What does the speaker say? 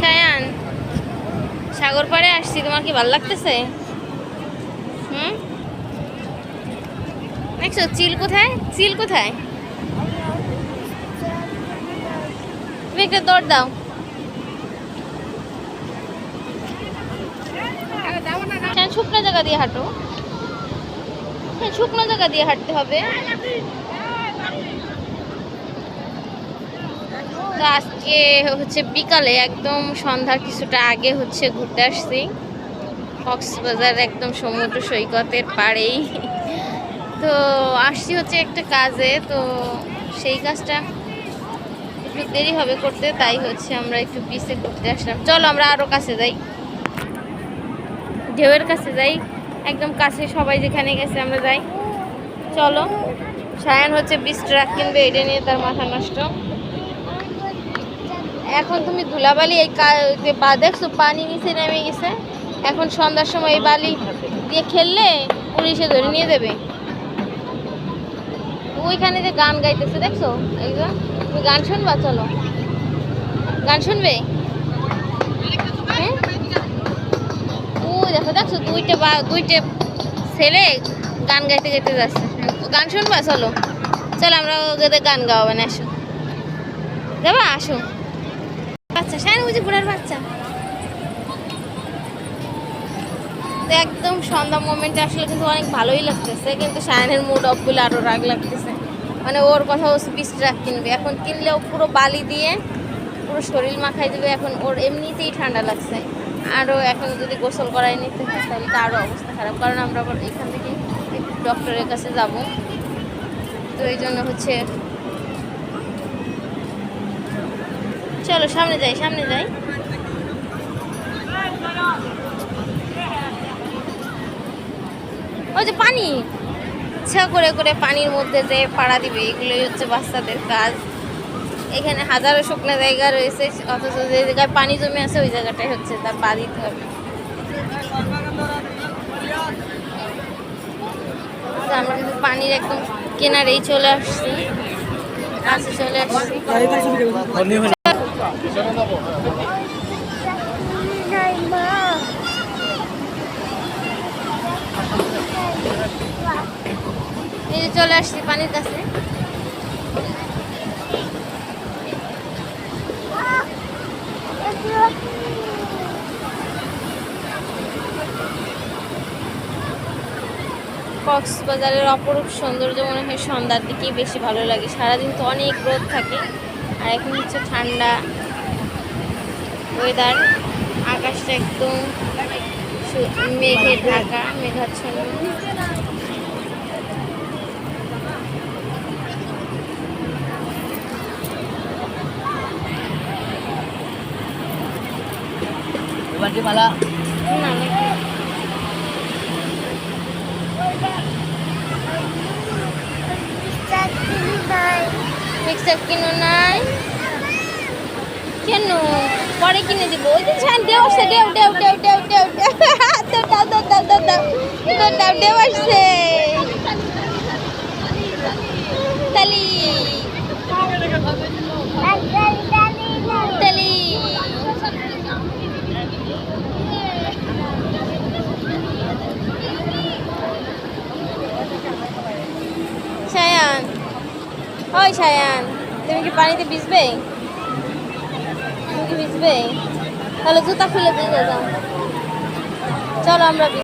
সায়ান, সাগর পাড়ে আসছি, তোমার কি ভালো লাগতেছে? হুম? দেখছ, চিল কোথায়? চিল কোথায়? তুমি একটা দৌড় দাও। শুকনো জায়গা দিয়ে হাঁটো। হ্যাঁ শুকনো জায়গা দিয়ে হাঁটতে হবে। তো আজকে হচ্ছে বিকালে একদম সন্ধ্যার কিছুটা আগে হচ্ছে ঘুরতে আসছি। কক্সবাজার একদম সমুদ্র সৈকতের পাড়েই। তো আসছি হচ্ছে একটা কাজে, তো সেই কাজটা একটু দেরি হবে করতে, তাই হচ্ছে আমরা একটু বিচে ঘুরতে আসলাম। চলো আমরা আরও কাছে যাই। ঢেউয়ের কাছে যাই। একদম কাছে সবাই যেখানে গেছে আমরা যাই। চলো। সায়ন হচ্ছে বিচ ট্রাক কিনবে, এটা নিয়ে তার মাথা নষ্ট। এখন তুমি ধুলাবালি এই যে পা দেখছ, পানি নিচে নেমে গেছে। এখন সন্ধ্যার সময় এই বালি দিয়ে খেললে পুলিশে ধরে নিয়ে দেবে ওইখানে যে গান গাইতেছে, দেখছ? যে তুমি গান শুনবা? চলো। গান শুনবে? হ্যাঁ? ওই দেখো, দেখছ? দুইটা বা, দুইটা ছেলে গান গাইতে গাইতে যাচ্ছে। গান শুনবা? চলো। চলো, আমরা ওদের গান না আসো। যাবা? আসো। বাচ্চা শায়ন বুঝি বুড়ার বাচ্চা। একদম সন্ধ্যা মোমেন্টে আসলে কিন্তু অনেক ভালোই লাগতেছে, কিন্তু শায়নের মুড অফ বলে আরও রাগ লাগতেছে। মানে ওর কথা ও ট্রাক কিনবে। এখন কিনলেও পুরো বালি দিয়ে পুরো শরীর মাখাই দিবে। এখন ওর এমনিতেই ঠান্ডা লাগছে। আরও এখন যদি গোসল করাই নিতে হয়, তাহলে তো আরও অবস্থা খারাপ। কারণ আমরা এখান থেকে ডক্টরের কাছে যাব। তো এই জন্য হচ্ছে চলো সামনে যাই সামনে যাই। ওই যে পানি। ইচ্ছা করে করে পানির মধ্যে যে পাড়া দিবে এগুলোই হচ্ছে বাচ্চাদের কাজ। এখানে হাজারো শুকনো জায়গা রয়েছে অথচ যে জায়গায় পানি জমে আছে ওই জায়গাটাই হচ্ছে তার পা দিতে হবে। আমরা কিন্তু পানির একদম কেনারেই চলে আসছি। কাছে চলে আসছি। চলে আসছি পানির কাছে। কক্সবাজারের অপরূপ সৌন্দর্য মনে হয় সন্ধ্যার দিকেই বেশি ভালো লাগে। সারাদিন তো অনেক রোদ থাকে, আর এখন হচ্ছে ঠান্ডা ওয়েদার আকাশটা একদম মেঘে ঢাকা, মেঘাচ্ছন্ন। মালা? মিক্সার কিনো নাই। কেন? পরে কিনে দিব। ওই যে ছান, দেও আসছে, দেও দেও দেও দেও দেও দেও। দাও দাও দাও দাও। দাও দাও, দেও আসছে। ওই সায়ান? তুমি কি পানিতে ভিজবে? তুমি কি ভিজবে? তাহলে জুতা খুলে দিয়ে যাও। চলো আমরা ভিজ-